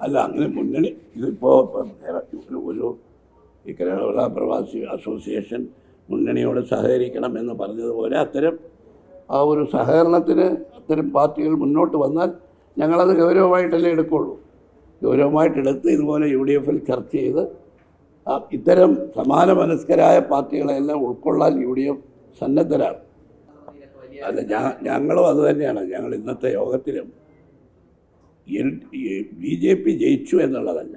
അല്ല അങ്ങനെ മുന്നണി ഇതിപ്പോൾ ഒരു ഈ കേരള പ്രവാസി അസോസിയേഷൻ മുന്നണിയോട് സഹകരിക്കണം എന്ന് പറഞ്ഞതുപോലെ അത്തരം ആ ഒരു സഹകരണത്തിന് അത്തരം പാർട്ടികൾ മുന്നോട്ട് വന്നാൽ ഞങ്ങളത് ഗൗരവമായിട്ടല്ലേ എടുക്കുള്ളൂ. ഗൗരവമായിട്ടെടുത്ത് ഇതുപോലെ യു ഡി എഫിൽ ചർച്ച ചെയ്ത് ഇത്തരം സമാന മനസ്കരായ പാർട്ടികളെല്ലാം ഉൾക്കൊള്ളാൻ യു ഡി എഫ് സന്നദ്ധരാണ്. അല്ല ഞങ്ങളും അതുതന്നെയാണ് ഞങ്ങൾ ഇന്നത്തെ യോഗത്തിലും ബി ജെ പി ജയിച്ചു എന്നുള്ളതല്ല.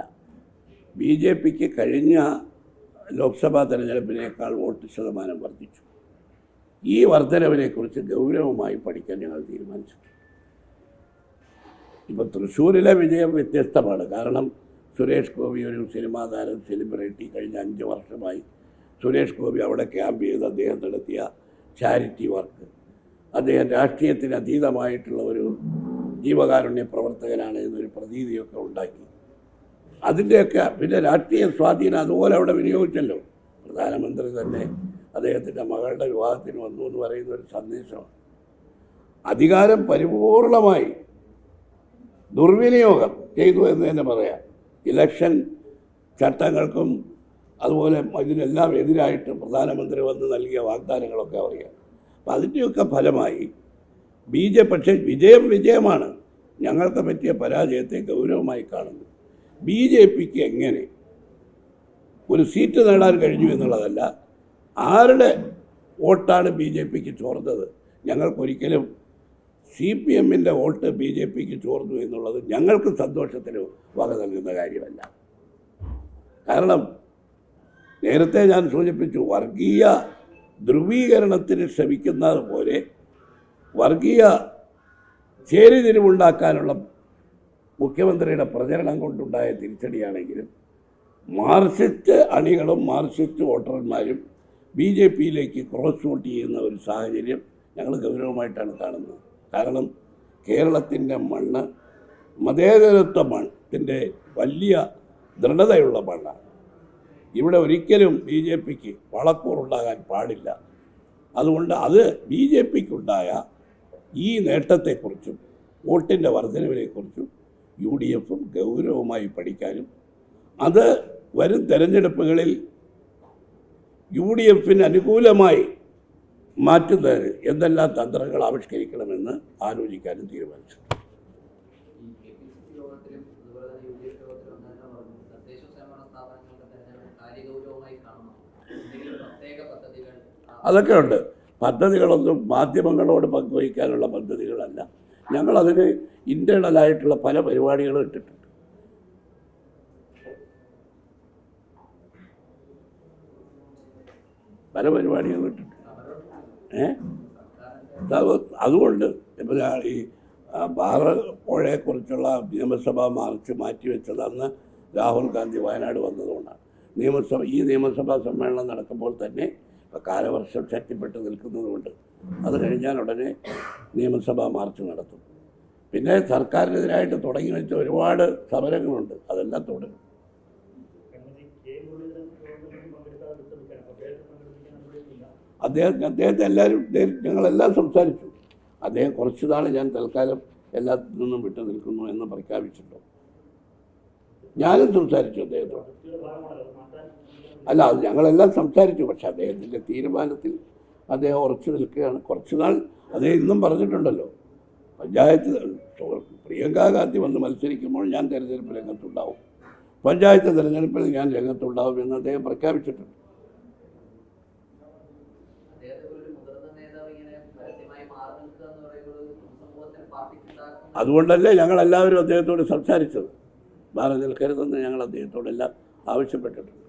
ബി ജെ പിക്ക് കഴിഞ്ഞ ലോക്സഭാ തെരഞ്ഞെടുപ്പിനേക്കാൾ വോട്ട് ശതമാനം വർദ്ധിച്ചു. ഈ വർധനവിനെക്കുറിച്ച് ഗൗരവമായി പഠിക്കാൻ ഞങ്ങൾ തീരുമാനിച്ചു ഇപ്പോൾ തൃശ്ശൂരിലെ വിജയം വ്യത്യസ്തമാണ്. കാരണം സുരേഷ് ഗോപി ഒരു സിനിമാ താരം സെലിബ്രിറ്റി കഴിഞ്ഞ അഞ്ച് വർഷമായി സുരേഷ് ഗോപി അവിടെ ക്യാമ്പ് ചെയ്ത് അദ്ദേഹം നടത്തിയ ചാരിറ്റി വർക്ക്. അദ്ദേഹം രാഷ്ട്രീയത്തിന് അതീതമായിട്ടുള്ള ഒരു ജീവകാരുണ്യ പ്രവർത്തകനാണ് എന്നൊരു പ്രതീതിയൊക്കെ ഉണ്ടാക്കി. അതിന്റെയൊക്കെ പിന്നെ രാഷ്ട്രീയ സ്വാധീനം അതുപോലെ അവിടെ വിനിയോഗിച്ചല്ലോ. പ്രധാനമന്ത്രി തന്നെ അദ്ദേഹത്തിന്റെ മകളുടെ വിവാഹത്തിന് വന്നു എന്ന് പറയുന്ന ഒരു സന്ദേശമാണ്. അധികാരം പരിപൂർണമായി ദുർവിനിയോഗം ചെയ്തു എന്ന് തന്നെ പറയാം. ഇലക്ഷൻ ചട്ടങ്ങൾക്കും അതുപോലെ ഇതിനെല്ലാം എതിരായിട്ട് പ്രധാനമന്ത്രി വന്ന് നൽകിയ വാഗ്ദാനങ്ങളൊക്കെ അറിയാം. അപ്പം അതിന്റെയൊക്കെ ഫലമായി ബി ജെ പക്ഷേ വിജയം വിജയമാണ്. ഞങ്ങൾക്ക് പറ്റിയ പരാജയത്തെ ഗൗരവമായി കാണുന്നു. ബി ജെ പിക്ക് എങ്ങനെ ഒരു സീറ്റ് നേടാൻ കഴിഞ്ഞു എന്നുള്ളതല്ല ആരുടെ വോട്ടാണ് ബി ജെ പിക്ക് ചോർന്നത്? ഞങ്ങൾക്കൊരിക്കലും സി പി എമ്മിന്റെ വോട്ട് ബി ജെ പിക്ക് ചോർന്നു എന്നുള്ളത് ഞങ്ങൾക്ക് സന്തോഷത്തിന് വക നൽകുന്ന കാര്യമല്ല. കാരണം നേരത്തെ ഞാൻ സൂചിപ്പിച്ചു വർഗീയ ധ്രുവീകരണത്തിന് ശ്രമിക്കുന്നത് പോലെ വർഗീയ ചേരിതിരിവുണ്ടാക്കാനുള്ള മുഖ്യമന്ത്രിയുടെ പ്രചരണം കൊണ്ടുണ്ടായ തിരിച്ചടിയാണെങ്കിലും മാർസിസ്റ്റ് അണികളും മാർസിസ്റ്റ് വോട്ടർമാരും ബി ജെ പിയിലേക്ക് ക്രോസ് വോട്ട് ചെയ്യുന്ന ഒരു സാഹചര്യം ഞങ്ങൾ ഗൗരവമായിട്ടാണ് കാണുന്നത്. കാരണം കേരളത്തിന്റെ മണ്ണ് മതേതരത്വ മണ്ണത്തിന്റെ വലിയ ദൃഢതയുള്ള മണ്ണാണ്. ഇവിടെ ഒരിക്കലും ബി ജെ പിക്ക് വളക്കൂറുണ്ടാകാൻ പാടില്ല. അതുകൊണ്ട് അത് ബി ജെ പിക്കുണ്ടായ ഈ നേട്ടത്തെക്കുറിച്ചും വോട്ടിന്റെ വർധനവിനെക്കുറിച്ചും യു ഡി എഫും ഗൗരവമായി പഠിക്കാനും അത് വരും തെരഞ്ഞെടുപ്പുകളിൽ യു ഡി എഫിന് അനുകൂലമായി മാറ്റുന്നതിന് എന്തെല്ലാം തന്ത്രങ്ങൾ ആവിഷ്കരിക്കണമെന്ന് ആലോചിക്കാനും തീരുമാനിച്ചു. അതൊക്കെ ഉണ്ട്. പദ്ധതികളൊന്നും മാധ്യമങ്ങളോട് പങ്കുവയ്ക്കാനുള്ള പദ്ധതികളല്ല. ഞങ്ങളതിന് ഇന്റേണലായിട്ടുള്ള പല പരിപാടികളും ഇട്ടിട്ടുണ്ട്. പല പരിപാടികളും ഇട്ടിട്ടുണ്ട്. ഏ? അത് അതുകൊണ്ട് ഞാൻ ഈ ബാറ പുഴയെക്കുറിച്ചുള്ള നിയമസഭാ മാർച്ച് മാറ്റിവെച്ചത് അന്ന് രാഹുൽ ഗാന്ധി വയനാട് വന്നതുകൊണ്ടാണ്. നിയമസഭ ഈ നിയമസഭാ സമ്മേളനം നടക്കുമ്പോൾ തന്നെ കാലവർഷം ശക്തിപ്പെട്ട് നിൽക്കുന്നതുകൊണ്ട് അത് കഴിഞ്ഞാൽ ഉടനെ നിയമസഭാ മാർച്ച് നടത്തും. പിന്നെ സർക്കാരിനെതിരായിട്ട് തുടങ്ങി വെച്ച ഒരുപാട് സമരങ്ങളുണ്ട്. അതെല്ലാം തുടരും. അദ്ദേഹം അദ്ദേഹത്തെ എല്ലാവരും ഞങ്ങളെല്ലാം സംസാരിച്ചു. അദ്ദേഹം കുറച്ച് നാൾ ഞാൻ തൽക്കാലം എല്ലാത്തിൽ നിന്നും വിട്ടു നിൽക്കുന്നു എന്ന് പ്രഖ്യാപിച്ചിട്ടുണ്ട്. ഞാനും സംസാരിച്ചു അദ്ദേഹത്തോട്. അല്ല അത് ഞങ്ങളെല്ലാം സംസാരിച്ചു പക്ഷെ അദ്ദേഹത്തിന്റെ തീരുമാനത്തിൽ അദ്ദേഹം ഉറച്ചു നിൽക്കുകയാണ്. കുറച്ച് നാൾ അദ്ദേഹം ഇന്നും പറഞ്ഞിട്ടുണ്ടല്ലോ. പഞ്ചായത്ത് പ്രിയങ്ക ഗാന്ധി വന്ന് മത്സരിക്കുമ്പോൾ ഞാൻ തെരഞ്ഞെടുപ്പ് രംഗത്തുണ്ടാവും. പഞ്ചായത്ത് തെരഞ്ഞെടുപ്പിൽ ഞാൻ രംഗത്തുണ്ടാവും എന്ന് അദ്ദേഹം പ്രഖ്യാപിച്ചിട്ടുണ്ട്. അതുകൊണ്ടല്ലേ ഞങ്ങളെല്ലാവരും അദ്ദേഹത്തോട് സംസാരിച്ചത്. മാറി നിൽക്കരുതെന്ന് ഞങ്ങൾ അദ്ദേഹത്തോടെല്ലാം ആവശ്യപ്പെട്ടിട്ടുണ്ട്.